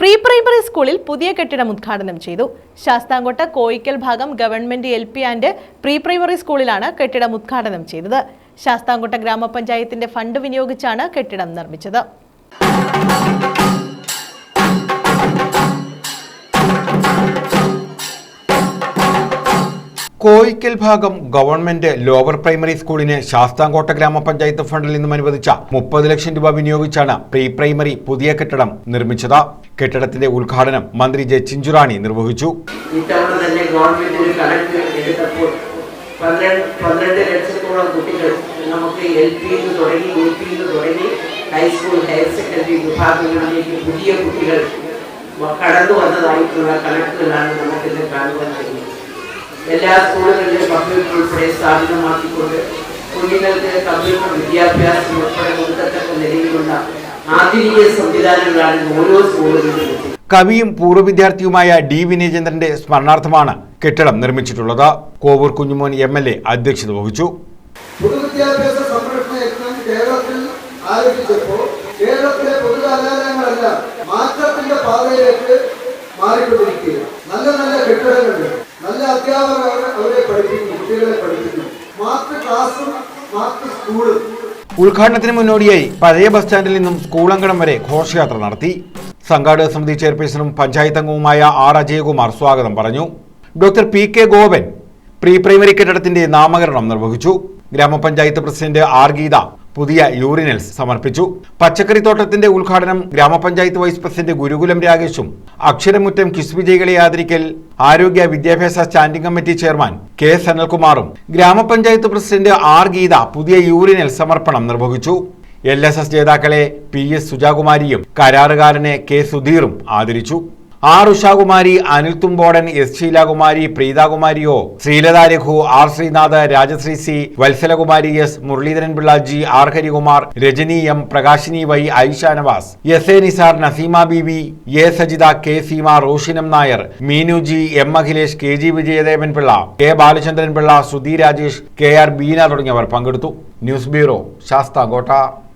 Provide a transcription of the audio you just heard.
Pre primary സ്കൂളിൽ പുതിയ കെട്ടിടം ഉദ്ഘാടനം ചെയ്തു. ശാസ്താംകോട്ട കോയിക്കൽ ഭാഗം government L P and pre primary സ്കൂളിലാണ് കെട്ടിടം ഉദ്ഘാടനം ചെയ്തത്. ശാസ്താംകോട്ട ഗ്രാമപഞ്ചായത്തിന്റെ ഫണ്ട് വിനിയോഗിച്ചാണ് കെട്ടിടം നിർമ്മിച്ചത്. കോയിക്കൽ ഭാഗം ഗവൺമെന്റ് ലോവർ പ്രൈമറി സ്കൂളിന് ശാസ്താംകോട്ട ഗ്രാമപഞ്ചായത്ത് ഫണ്ടിൽ നിന്നും അനുവദിച്ച മുപ്പത് ലക്ഷം രൂപ വിനിയോഗിച്ചാണ് പ്രീ പ്രൈമറി പുതിയ കെട്ടിടം നിർമ്മിച്ചത്. കെട്ടിടത്തിന്റെ ഉദ്ഘാടനം മന്ത്രി ജെ ചിഞ്ചുറാണി നിർവഹിച്ചു. സെക്കൻഡറി പുതിയ കുട്ടികൾ കടന്നു വന്നതായിട്ടുള്ള കണക്കുകളാണ് നമുക്കിന്ന് കാണുവാൻ കഴിയുന്നത്. എല്ലാ സ്കൂളുകളിലും കമ്പ്യൂട്ടർ ഉൾപ്പെടെ സ്ഥാപിതമാക്കിക്കൊണ്ട് കുഞ്ഞുങ്ങൾക്ക് കമ്പ്യൂട്ടർ വിദ്യാഭ്യാസം ഉൾപ്പെടെ കൊടുക്കത്തക്ക നിലയിലുള്ള ആധുനിക സംവിധാനങ്ങളാണ് ഓരോ സ്കൂളുകളിലും കവിയും പൂർവ വിദ്യാർത്ഥിയുമായ ഡി വിനയചന്ദ്രന്റെ സ്മരണാർത്ഥമാണ് കെട്ടിടം നിർമ്മിച്ചിട്ടുള്ളത്. Kovoor Kunjumon M L A അധ്യക്ഷത വഹിച്ചു. പൊതുവിദ്യാഭ്യാസ സംരക്ഷണ യജ്ഞം കേരളത്തിൽ ആരംഭിച്ചപ്പോൾ കേരളത്തിലെ പൊതുകലാലയങ്ങളെല്ലാം മാറ്റത്തിന്റെ പാതയിലേക്ക് മാറിക്കൊണ്ടിരിക്കുക നല്ല നല്ല കെട്ടിടങ്ങളുണ്ട്. നല്ല അധ്യാപകർ അവരെ- പഠിപ്പിക്കുന്നു പഠിപ്പിക്കും കുട്ടികളെ പഠിപ്പിക്കും മാത്ര ക്ലാസ്സും മാത്ര സ്കൂളും. ഉദ്ഘാടനത്തിന് മുന്നോടിയായി പഴയ ബസ് സ്റ്റാൻഡിൽ നിന്നും സ്കൂളങ്കണം വരെ ഘോഷയാത്ര നടത്തി. സംഘാടക സമിതി ചെയർപേഴ്സണും പഞ്ചായത്ത് അംഗവുമായ ആർ അജയകുമാർ സ്വാഗതം പറഞ്ഞു. Doctor P K Gopan pre primary കെട്ടിടത്തിന്റെ നാമകരണം നിർവഹിച്ചു. ഗ്രാമപഞ്ചായത്ത് പ്രസിഡന്റ് ആർ ഗീത പുതിയ യൂറിനൽസ് സമർപ്പിച്ചു. പച്ചക്കറിത്തോട്ടത്തിന്റെ ഉദ്ഘാടനം ഗ്രാമപഞ്ചായത്ത് വൈസ് പ്രസിഡന്റ് ഗുരുകുലം രാകേഷും അക്ഷരമുറ്റം ക്വിസ് വിജയികളെ ആദരിക്കൽ ആരോഗ്യ വിദ്യാഭ്യാസ സ്റ്റാൻഡിംഗ് കമ്മിറ്റി ചെയർമാൻ കെ സനൽകുമാറും ഗ്രാമപഞ്ചായത്ത് പ്രസിഡന്റ് ആർ ഗീത പുതിയ യൂറിനൽ സമർപ്പണം നിർവഹിച്ചു. എൽ എസ് എസ് ജേതാക്കളെ പി എസ് സുജാകുമാരിയും കരാറുകാരനെ കെ സുധീറും ആദരിച്ചു. R Ushakumari Anil Thumbodan S Sheelakumari പ്രീതാകുമാരിയോ? Sreelatha Raghu R Sreenath Rajasree C Vatsalakumari S Muraleedharan Pillai G R Harikumar Rajani M Prakashini Y Aisha Navas S A Nisar Naseema Bibi A Sajitha K Seema റോഷിനം Nair Meenu G M Akhilesh K G Vijayadevan Pillai K Balachandran Pillai Sudheer Rajesh K R Beena തുടങ്ങിയവർ പങ്കെടുത്തു. News bureau Sasthamcotta.